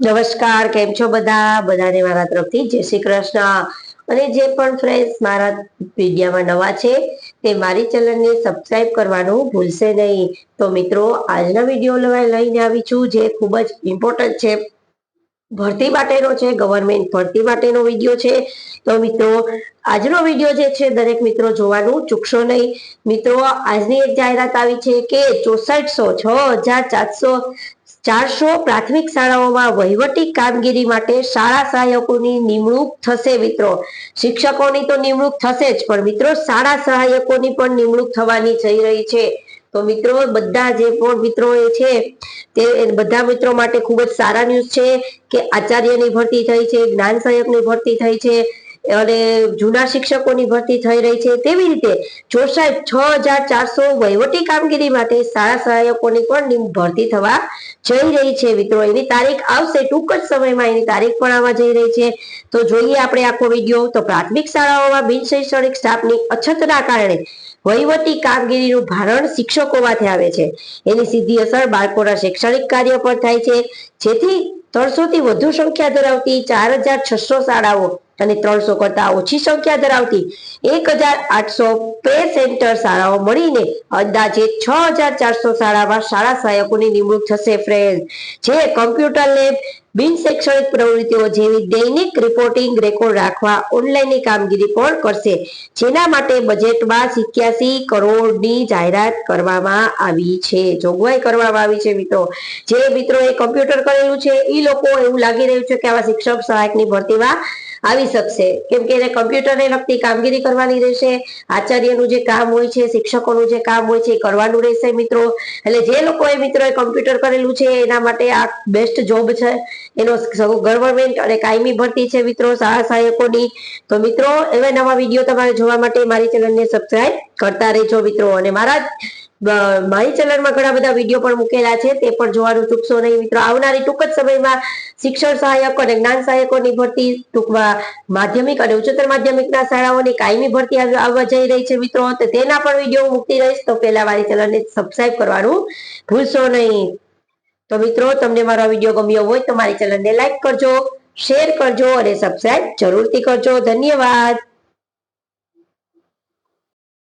નમસ્કાર, કેમ છો બધા? બધાને મારા તરફથી જય શ્રી કૃષ્ણ. અને જે પણ ફ્રેન્ડ્સ મારા વિડીયામાં નવા છે, તે મારી ચેનલને સબસ્ક્રાઇબ કરવાનું ભૂલશે નહીં. તો મિત્રો, આજના વીડિયો લઈને આવી છું, જે ખૂબ જ ઇમ્પોર્ટન્ટ છે. ભરતી માટેનો છે ગવર્મેન્ટ ભરતી માટેનો વીડિયો છે. તો મિત્રો, આજનો વીડિયો જે છે, દરેક મિત્રો જોવાનું ચૂકશો નહીં. મિત્રો, આજની એક જાહેરાત આવી છે કે ચોસઠસો છ હજાર ચારસો ચારસો પ્રાથમિક શાળાઓમાં વહીવટી કામગીરી માટે શાળા સહાયકોની નિમણૂક થશે, મિત્રો. શિક્ષકોની તો નિમણૂક થશે જ, પણ મિત્રો, શાળા સહાયકોની પણ નિમણૂક થવાની થઈ રહી છે. તો મિત્રો, બધા જે પણ મિત્રો એ છે, તે બધા મિત્રો માટે ખૂબ જ સારા ન્યૂઝ છે કે આચાર્યની ભરતી થઈ છે, જ્ઞાન સહાયકની ભરતી થઈ છે અને જૂના શિક્ષકોની ભરતી થઈ રહી છે. તેવી રીતે ચોસાઠ છ હજાર ચારસો વહીવટી કામગીરી માટે શાળા સહાયકોની પણ ભરતી થવા જઈ રહી છે મિત્રો. એની તારીખ આવશે ટૂંક જ સમયમાં એની તારીખ પણ આવવા જઈ રહી છે. તો જોઈએ આપણે આખો વીડિયો. તો પ્રાથમિક શાળાઓમાં બિન શૈક્ષણિક સ્ટાફની અછતના કારણે વહીવટી કામગીરીનું ભારણ શિક્ષકો માથે આવે છે. એની સીધી અસર બાળકોના શૈક્ષણિક કાર્ય પર થાય છે. જેથી ત્રણસો થી વધુ સંખ્યા ધરાવતી ચાર હજાર છસો શાળાઓ અને ત્રણસો કરતા ઓછી સંખ્યા ધરાવતી એક હજાર આઠસો પ્રે સેન્ટર શાળાઓ મળીને અંદાજે છ હજાર ચારસો શાળામાં શાળા સહાયકોની નિમણૂક થશે ફ્રેન્ડ. જે કમ્પ્યુટર લેબ બિન શૈક્ષણિક પ્રવૃત્તિઓ જેવી દૈનિક રિપોર્ટિંગ રેકોર્ડ રાખવા ઓનલાઈનની કામગીરી પણ કરશે? જેના માટે બજેટમાં સિત્યાસી કરોડની જાહેરાત કરવામાં આવી છે. જોગવાઈ કરવામાં આવી છે મિત્રો. જે મિત્રોએ કમ્પ્યુટર કરેલું છે એ લોકો એવું લાગી રહ્યું છે કે આવા શિક્ષક સહાયકની ભરતીમાં આવી શકશે. કેમ કે એને કમ્પ્યુટરને લગતી કામગીરી કરવાની રહેશે. આચાર્યનું જે કામ હોય છે, શિક્ષકોનું જે કામ હોય છે, એ કરવાનું રહેશે મિત્રો. એટલે જે લોકોએ મિત્રોએ કમ્પ્યુટર કરેલું છે, એના માટે આ બેસ્ટ જોબ છે. એનો ગવર્મેન્ટ અને કાયમી ભરતી છે મિત્રો શાળા સહાયકોની તો મિત્રો, એવા નવા વીડિયો તમારે જોવા માટે મારી ચેનલને સબસ્ક્રાઈબ કરતા રહેજો મિત્રો. અને મારા મારી ચેનલમાં ઘણા બધા વીડિયો પણ મૂકેલા છે, તે પણ જોવાનું ચૂકશો નહીં મિત્રો. આવનારી ટૂંક જ સમયમાં શિક્ષણ સહાયકો અને જ્ઞાન સહાયકોની ભરતી ટૂંકમાં માધ્યમિક અને ઉચ્ચતર માધ્યમિકના શાળાઓની કાયમી ભરતી આવવા જઈ રહી છે મિત્રો. તો તેના પણ વીડિયો મૂકતી રહીશ. તો પહેલા મારી ચેનલને સબસ્ક્રાઇબ કરવાનું ભૂલશો નહીં. તો મિત્રો, તમને મારો વીડિયો ગમ્યો હોય તો મારી ચેનલને લાઈક કરજો શેર કરજો અને સબસ્ક્રાઇબ જરૂરથી કરજો. ધન્યવાદ.